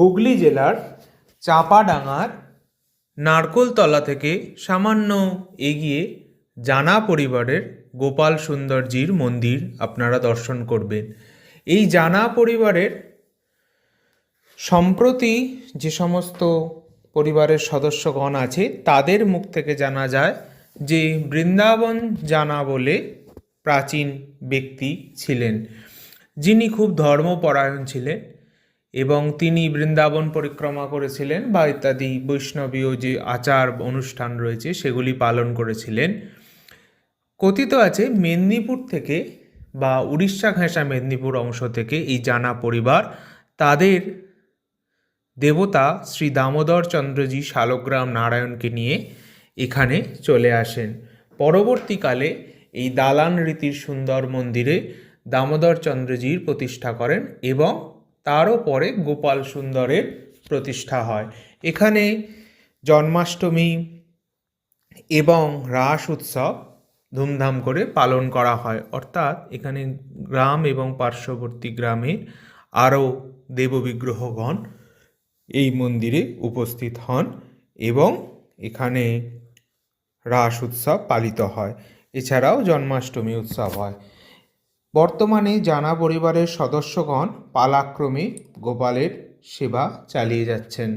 হুগলি জেলার চাপাডাঙ্গার নারকোলতলা থেকে সামান্য এগিয়ে জানা পরিবারের গোপাল সুন্দরজির মন্দির আপনারা দর্শন করবেন। এই জানা পরিবারের সম্প্রতি যে সমস্ত পরিবারের সদস্যগণ আছে, তাদের মুখ থেকে জানা যায় যে বৃন্দাবন জানা বলে প্রাচীন ব্যক্তি ছিলেন। যিনি খুব ধর্মপরায়ণ ছিলেন। এবং তিনি বৃন্দাবন পরিক্রমা করেছিলেন বা ইত্যাদি বৈষ্ণবীয় যে আচার অনুষ্ঠান রয়েছে সেগুলি পালন করেছিলেন। কথিত আছে মেদিনীপুর থেকে বা উড়িষ্যা ঘেঁষা মেদিনীপুর অংশ থেকে এই জানা পরিবার, তাদের দেবতা শ্রী দামোদর চন্দ্রজি শালগ্রাম নারায়ণকে নিয়ে এখানে চলে আসেন। পরবর্তীকালে এই দালান রীতির সুন্দর মন্দিরে দামোদর চন্দ্রজির প্রতিষ্ঠা করেন এবং তারও পরে গোপাল সুন্দরের প্রতিষ্ঠা হয়। এখানে জন্মাষ্টমী এবং রাস উৎসব ধুমধাম করে পালন করা হয়। অর্থাৎ এখানে গ্রাম এবং পার্শ্ববর্তী গ্রামের আরও দেববিগ্রহগণ এই মন্দিরে উপস্থিত হন এবং এখানে রাস উৎসব পালিত হয়। এছাড়াও জন্মাষ্টমী উৎসব হয়। বর্তমানে জানা পরিবারের সদস্যগণ পালাক্রমে গোপালের সেবা চালিয়ে যাচ্ছেন।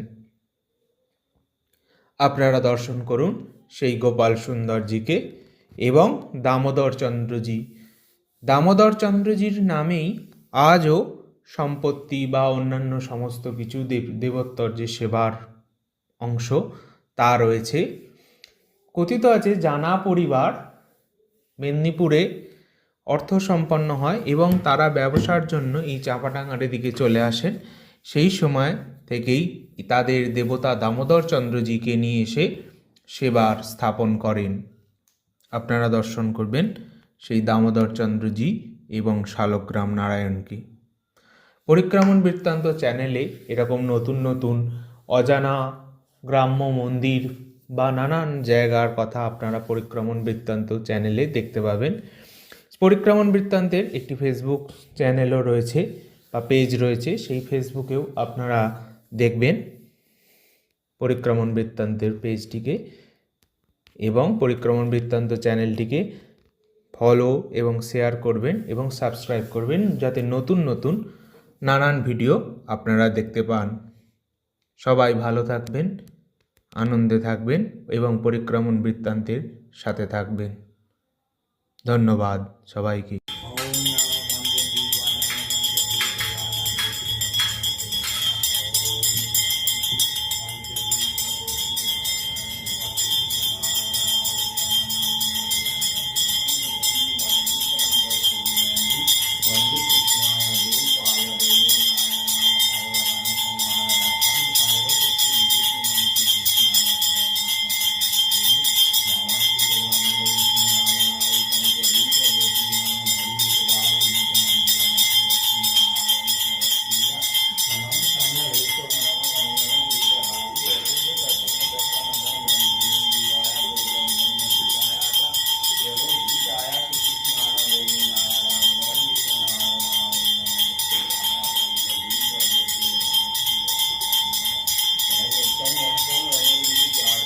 আপনারা দর্শন করুন সেই গোপাল সুন্দরজিকে এবং দামোদর চন্দ্রজি। দামোদর চন্দ্রজির নামেই আজও সম্পত্তি বা অন্যান্য সমস্ত কিছু দেব দেবোত্তর যে সেবার অংশ তা রয়েছে। কথিত আছে, জানা পরিবার মেদিনীপুরে অর্থ সম্পন্ন হয় এবং তারা ব্যবসার জন্য এই চাপাডাঙ্গার দিকে চলে আসেন। সেই সময় থেকেই তাদের দেবতা দামোদর চন্দ্রজিকে নিয়ে এসে সেবার স্থাপন করেন। আপনারা দর্শন করবেন সেই দামোদর চন্দ্রজি এবং শালগ্রাম নারায়ণকে। পরিক্রমণ বৃত্তান্ত চ্যানেলে এরকম নতুন নতুন অজানা গ্রাম্য মন্দির বা নানান জায়গার কথা আপনারা পরিক্রমণ বৃত্তান্ত চ্যানেলে দেখতে পাবেন। পরিক্রমণ বৃত্তান্তের একটি ফেসবুক চ্যানেলও রয়েছে বা পেজ রয়েছে, সেই ফেসবুকেও আপনারা দেখবেন পরিক্রমণ বৃত্তান্তের পেজটিকে এবং পরিক্রমণ বৃত্তান্ত চ্যানেলটিকে ফলো এবং শেয়ার করবেন এবং সাবস্ক্রাইব করবেন যাতে নতুন নতুন নানান ভিডিও আপনারা দেখতে পান। সবাই ভালো থাকবেন, আনন্দে থাকবেন এবং পরিক্রমণ বৃত্তান্তের সাথে থাকবেন। ধন্যবাদ সবাইকে ওম নমঃ Cảm ơn cô, em.